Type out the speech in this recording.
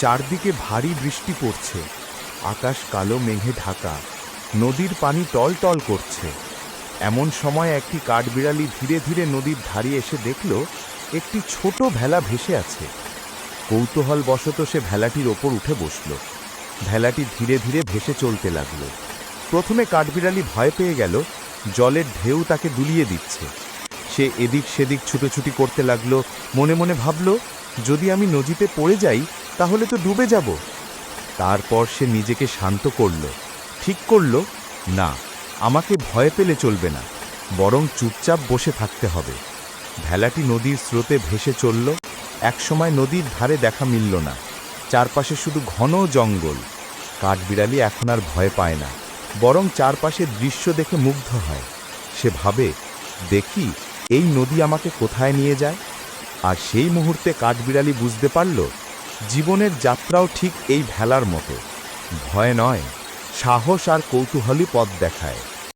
চারদিকে ভারী বৃষ্টি পড়ছে। আকাশ কালো, মেঘে ঢাকা। নদীর পানি টলটল করছে। এমন সময় একটি কাঠবিড়ালি ধীরে ধীরে নদীর ধারে এসে দেখল, একটি ছোট ভেলা ভেসে আছে। কৌতূহল বশত সে ভেলাটির ওপর উঠে বসল। ভেলাটি ধীরে ধীরে ভেসে চলতে লাগল। প্রথমে কাঠবিড়ালি ভয় পেয়ে গেল, জলের ঢেউ তাকে দুলিয়ে দিচ্ছে। সে এদিক সেদিক ছুটোছুটি করতে লাগল, মনে মনে ভাবল, যদি আমি নদীতে পড়ে যাই তাহলে তো ডুবে যাব। তারপর সে নিজেকে শান্ত করল। ঠিক করল, না, আমাকে ভয় পেলে চলবে না, বরং চুপচাপ বসে থাকতে হবে। ভেলাটি নদীর স্রোতে ভেসে চলল। একসময় নদীর ধারে দেখা মিলল না। চারপাশে শুধু ঘন জঙ্গল। কাঠবিড়ালি এখন আর ভয় পায় না, বরং চারপাশের দৃশ্য দেখে মুগ্ধ হয়। সে ভাবে, দেখি, এই নদী আমাকে কোথায় নিয়ে যায়? আর সেই মুহূর্তে কাঠবিড়ালি বুঝতে পারল জীবনের যাত্রাও ঠিক এই ভেলার মতো। ভয় নয় সাহস আর কৌতূহলী পথ দেখায়।